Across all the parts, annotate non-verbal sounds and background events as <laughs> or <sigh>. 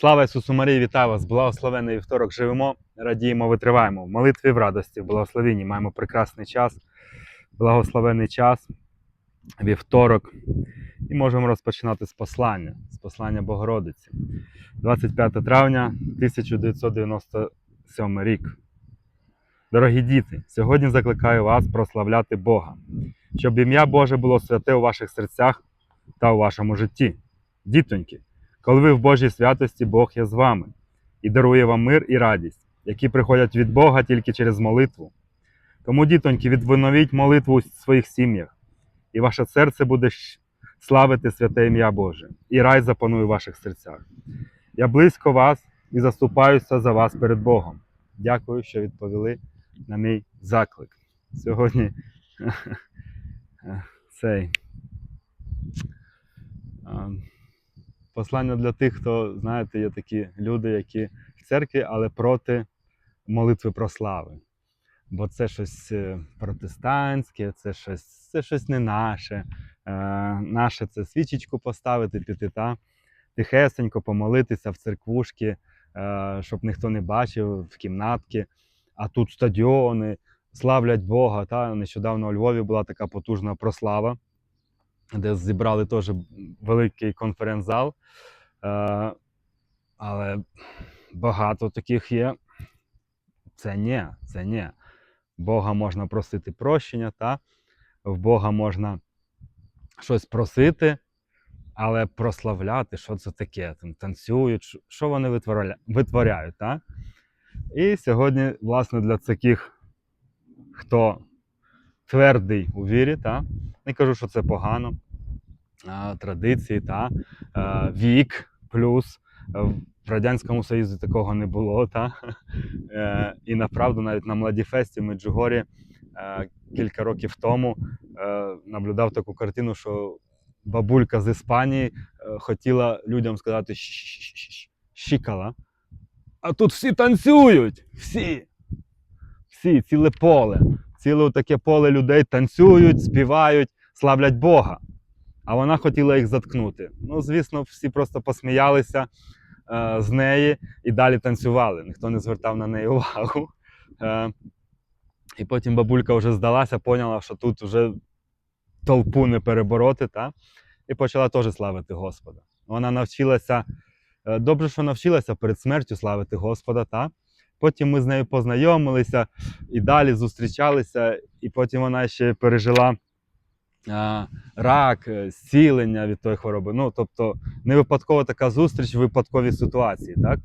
Слава Ісусу Марії, вітаю вас! Благословений вівторок живемо, радіємо, витриваємо. В молитві в радості, в благословенні маємо прекрасний час, благословений час, вівторок. І можемо розпочинати з послання, з послання Богородиці. 25 травня 1997 рік. Дорогі діти, сьогодні закликаю вас прославляти Бога, щоб ім'я Боже було святе у ваших серцях та у вашому житті. Дітоньки, коли ви в Божій святості, Бог є з вами і дарує вам мир і радість, які приходять від Бога тільки через молитву. Тому, дітоньки, відвиновіть молитву у своїх сім'ях, і ваше серце буде славити святе ім'я Боже, і рай запанує в ваших серцях. Я близько вас і заступаюся за вас перед Богом. Дякую, що відповіли на мій заклик. Сьогодні <laughs> цей. Послання для тих, хто, знаєте, є такі люди, які в церкві, але проти молитви про слави. Бо це щось е, протестантське, це щось, це щось не наше. Е, наше це свічечку поставити, піти та тихесенько помолитися в церквушки, е, щоб ніхто не бачив в кімнатки. А тут стадіони славлять Бога. Та? Нещодавно у Львові була така потужна прослава, де зібрали теж великий конференц-зал. Е, але багато таких є. Це ні, це ні. Бога можна просити прощення, та? в Бога можна щось просити, але прославляти, що це таке? Там танцюють, що- вони витворяють. Та? І сьогодні, власне, для таких, хто твердий у вірі, та? не кажу, що це погано, традиції, та? вік плюс. В Радянському Союзі такого не було. Та? <laughs> Е, І направду навіть на Младіфесті в Меджугорі е, кілька років тому е, наблюдав таку картину, що бабулька з Іспанії е, хотіла людям сказати щікала. А тут всі танцюють. Всі. Всі, ціле поле. Ціле таке поле людей танцюють, співають, славлять Бога. А вона хотіла їх заткнути. Ну, звісно, всі просто посміялися е, з неї і далі танцювали. Ніхто не звертав на неї увагу. Е, і потім бабулька вже здалася, поняла, що тут вже толпу не перебороти, та? і почала теж славити Господа. Вона навчилася, е, добре, що навчилася перед смертю славити Господа. Та? Потім ми з нею познайомилися і далі зустрічалися, і потім вона ще пережила а, рак, е, зцілення від тої хвороби. Ну, тобто, не випадково така зустріч в випадковій ситуації, так?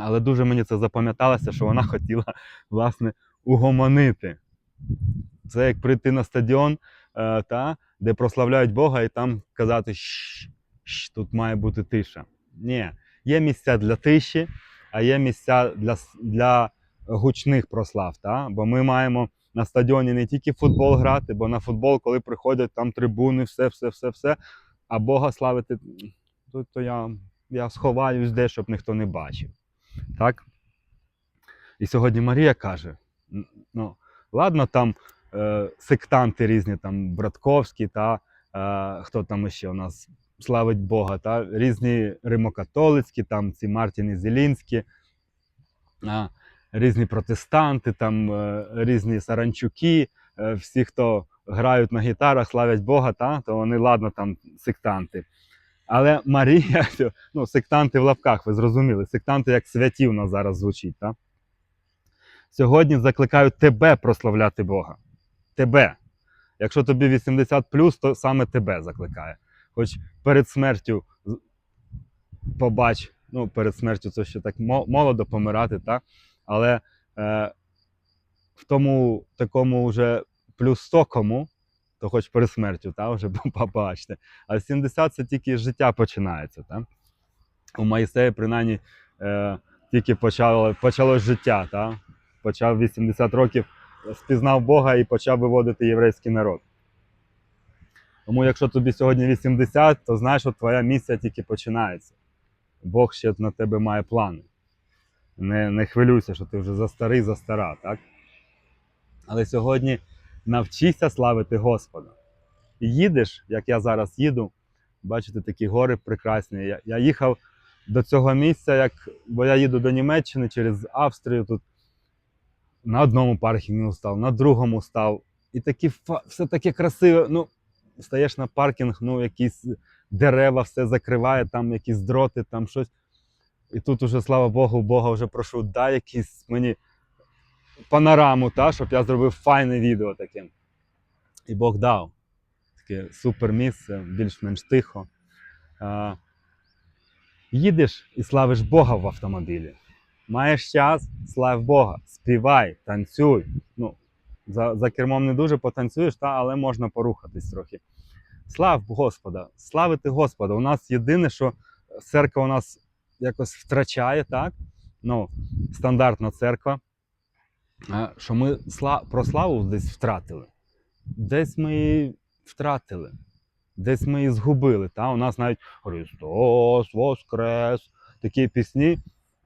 Але дуже мені це запам'яталося, що вона хотіла, власне, угомонити. Це як прийти на стадіон, е, та, де прославляють Бога, і там казати, «Шш, шш, тут має бути тиша. Ні, є місця для тиші, а є місця для, для гучних прослав. Та? Бо ми маємо на стадіоні не тільки футбол грати, бо на футбол, коли приходять там трибуни, все, все, все, все. А Бога славити, то, то я, я сховаюсь де, щоб ніхто не бачив. Так? І сьогодні Марія каже: ну, ладно, там е, сектанти різні, там Братковські, та е, хто там ще у нас славить Бога, та різні римокатолицькі, там ці Мартіни Зелінські, різні протестанти, там е, різні саранчуки, е, всі, хто грають на гітарах, славять Бога, та, то вони, ладно, там сектанти. Але Марія, <laughs> ну, сектанти в лапках, ви зрозуміли, сектанти як святі в нас зараз звучить. Та? Сьогодні закликаю тебе прославляти Бога. Тебе. Якщо тобі 80 то саме тебе закликає. Хоч перед смертю побач, ну, перед смертю це ще так молодо помирати, так? але е, в тому такому вже плюс 100 кому, то хоч перед смертю, та, вже <laughs> побачите. А 70 це тільки життя починається. Та? У Моїсея, принаймні, е, тільки почало, почалось життя. Та? Почав 80 років, спізнав Бога і почав виводити єврейський народ. Тому, якщо тобі сьогодні 80, то знаєш, що твоя місія тільки починається. Бог ще на тебе має плани. Не, не хвилюйся, що ти вже за старий, за стара, так? Але сьогодні навчися славити Господа. І їдеш, як я зараз їду, бачите, такі гори прекрасні. Я, я їхав до цього місця, як, бо я їду до Німеччини через Австрію тут на одному паркінгу став, на другому став. І такі все таке красиве. Ну, стаєш на паркінг, ну, якісь дерева, все закриває, там якісь дроти, там щось. І тут уже, слава Богу, Бога вже прошу, дай якийсь мені панораму, та, щоб я зробив файне відео таке. І Бог дав. Таке супер місце, більш-менш тихо. А, їдеш і славиш Бога в автомобілі. Маєш час, слав Бога, співай, танцюй. Ну, за, за кермом не дуже потанцюєш, та, але можна порухатись трохи. Слав Господа, славити Господа. У нас єдине, що церква у нас якось втрачає, так? Ну, стандартна церква. Що ми про славу десь втратили. Десь ми її втратили, десь ми її згубили. Та? У нас навіть Христос Воскрес. Такі пісні.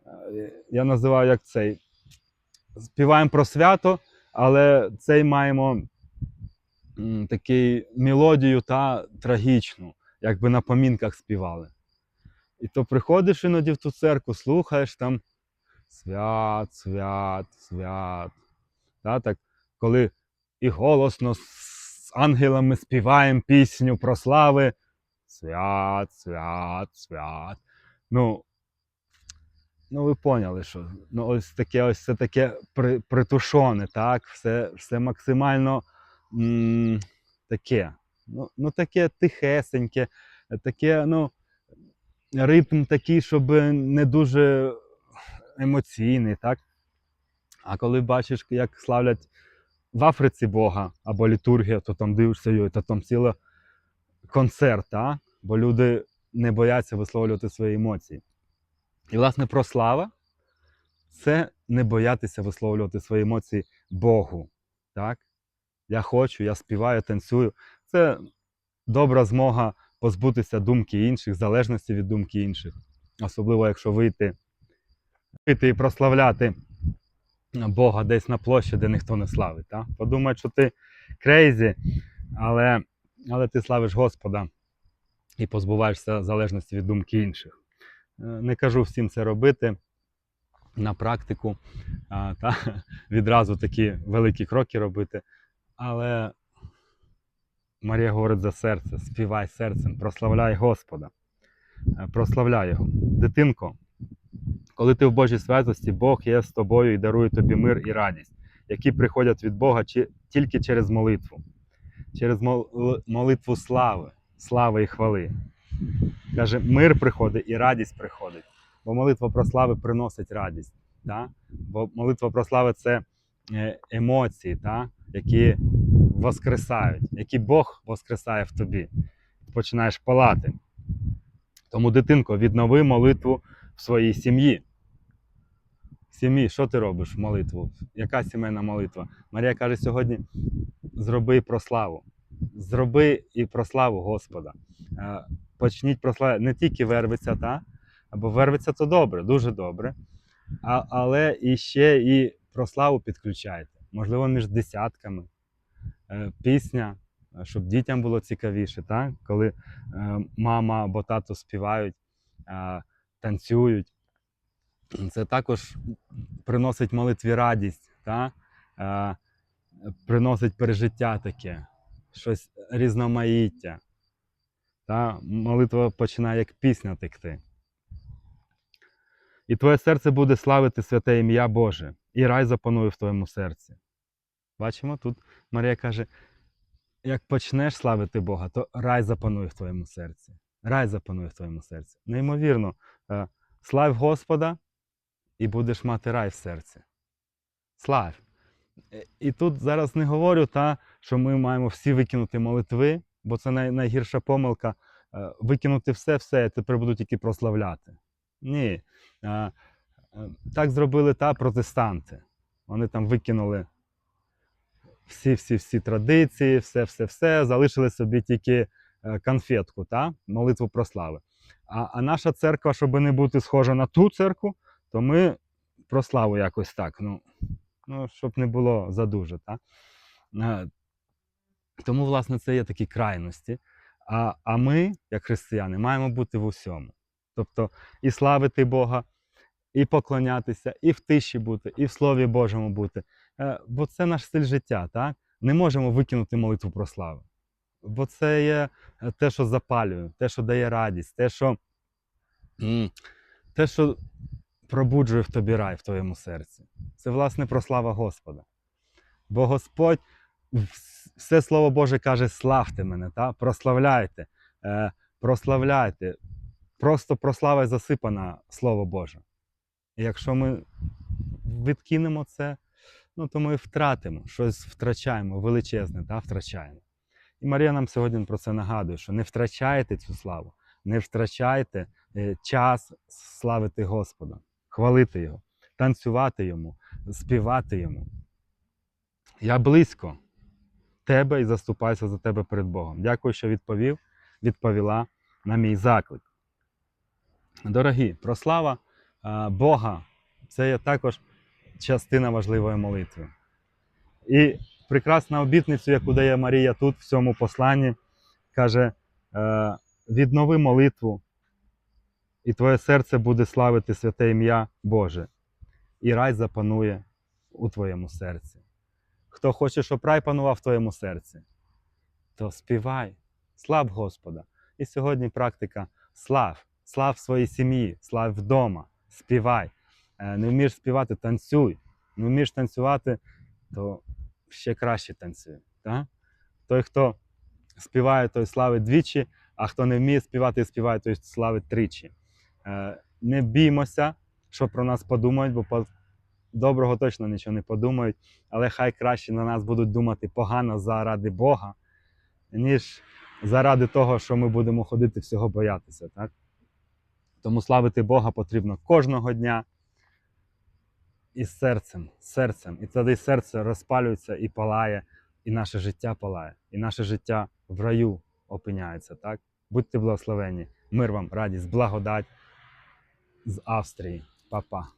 е, Я називаю як цей. Співаємо про свято, але цей маємо м, такий мелодію та трагічну, якби на помінках співали. І то приходиш іноді в ту церкву, слухаєш там свят, свят, свят. Та, так, коли і голосно з ангелами співаємо пісню про слави. Свят, свят, свят. Ну, ну ви поняли, що ну, ось таке ось все таке при, притушоне, так? Все, все максимально м, таке. Ну, ну, таке тихесеньке, таке, ну, ритм такий, щоб не дуже емоційний, так? А коли бачиш, як славлять в Африці Бога або літургія, то там дивишся, йой, то там цілий концерт, а? бо люди не бояться висловлювати свої емоції. І, власне, прослава це не боятися висловлювати свої емоції Богу. Так? Я хочу, я співаю, танцюю. Це добра змога позбутися думки інших, залежності від думки інших. Особливо, якщо вийти, вийти і прославляти Бога десь на площі, де ніхто не славить. Так? Подумають, що ти крейзі, але, але ти славиш Господа і позбуваєшся залежності від думки інших. Е, Не кажу всім це робити на практику, та, <laughs> відразу такі великі кроки робити. Але Марія говорить за серце, співай серцем, прославляй Господа, Е, прославляй Його. Дитинко, коли ти в Божій святості, Бог є з тобою і дарує тобі мир і радість, які приходять від Бога тільки через молитву, через молитву слави, слави і хвали. Каже, мир приходить і радість приходить. Бо молитва про слави приносить радість. Да? Бо молитва про слави це е, емоції, та? які воскресають, які Бог воскресає в тобі. Починаєш палати. Тому, дитинко, віднови молитву в своїй сім'ї. Сім'ї, що ти робиш в молитву? Яка сімейна молитва? Марія каже сьогодні: зроби прославу. Зроби і прославу Господа. Е, Почніть прославляти не тільки вервиться, та? або вервиться то добре, дуже добре. А, але і ще і прославу підключайте. Можливо, між десятками. Е, Пісня, е, щоб дітям було цікавіше, так? коли мама або тато співають, танцюють. Це також приносить молитві радість, та? приносить пережиття таке, щось різноманіття. Та? Молитва починає як пісня текти. І твоє серце буде славити святе ім'я Боже, і рай запанує в твоєму серці. Бачимо, тут Марія каже: як почнеш славити Бога, то рай запанує в твоєму серці. Рай запанує в твоєму серці. Неймовірно, е, славь Господа, і будеш мати рай в серці. Славь. Е, І тут зараз не говорю, та, що ми маємо всі викинути молитви, бо це най, найгірша помилка. е, Викинути все, все, і тепер буду тільки прославляти. Ні. Е, Так зробили та протестанти. Вони там викинули всі-всі-всі традиції, все-все-все, залишили собі тільки конфетку, та? молитву про слави. А, а наша церква, щоб не бути схожа на ту церкву, то ми про славу якось так. Ну, ну щоб не було задуже. Та? Тому, власне, це є такі крайності. А, а ми, як християни, маємо бути в усьому. Тобто і славити Бога, і поклонятися, і в тиші бути, і в Слові Божому бути. Е, Бо це наш стиль життя, так? Не можемо викинути молитву про славу. Бо це є е, те, що запалює, те, що дає радість, те, що, те, що пробуджує в тобі рай в твоєму серці. Це, власне, прослава Господа. Бо Господь все Слово Боже каже: славте мене, та? прославляйте, е, прославляйте. Просто прослава засипана Слово Боже. І якщо ми відкинемо це, ну, то ми втратимо, щось втрачаємо, величезне, та? втрачаємо. І Марія нам сьогодні про це нагадує, що не втрачайте цю славу, не втрачайте е, час славити Господа, хвалити Його, танцювати Йому, співати Йому. Я близько тебе і заступаюся за тебе перед Богом. Дякую, що відповів, відповіла на мій заклик. Дорогі, прослава Бога це є також частина важливої молитви. І прекрасна обітницю, яку дає Марія тут, в цьому посланні, каже: е, віднови молитву, і твоє серце буде славити святе ім'я Боже, і рай запанує у твоєму серці. Хто хоче, щоб рай панував в твоєму серці, то співай, слав Господа. І сьогодні практика слав, слав своїй сім'ї, слав вдома, співай. Е, Не вмієш співати, танцюй. Не вмієш танцювати, то ще краще танцює. Так? Той, хто співає, той славить двічі, а хто не вміє співати і співає, той славить тричі. Е, Не біймося, що про нас подумають, бо доброго точно нічого не подумають, але хай краще на нас будуть думати погано заради Бога, ніж заради того, що ми будемо ходити всього боятися. Так? Тому славити Бога потрібно кожного дня і серцем, серцем. І тоді серце розпалюється і палає, і наше життя палає, і наше життя в раю опиняється. Так? Будьте благословені. Мир вам, радість, благодать з Австрії. Па-па.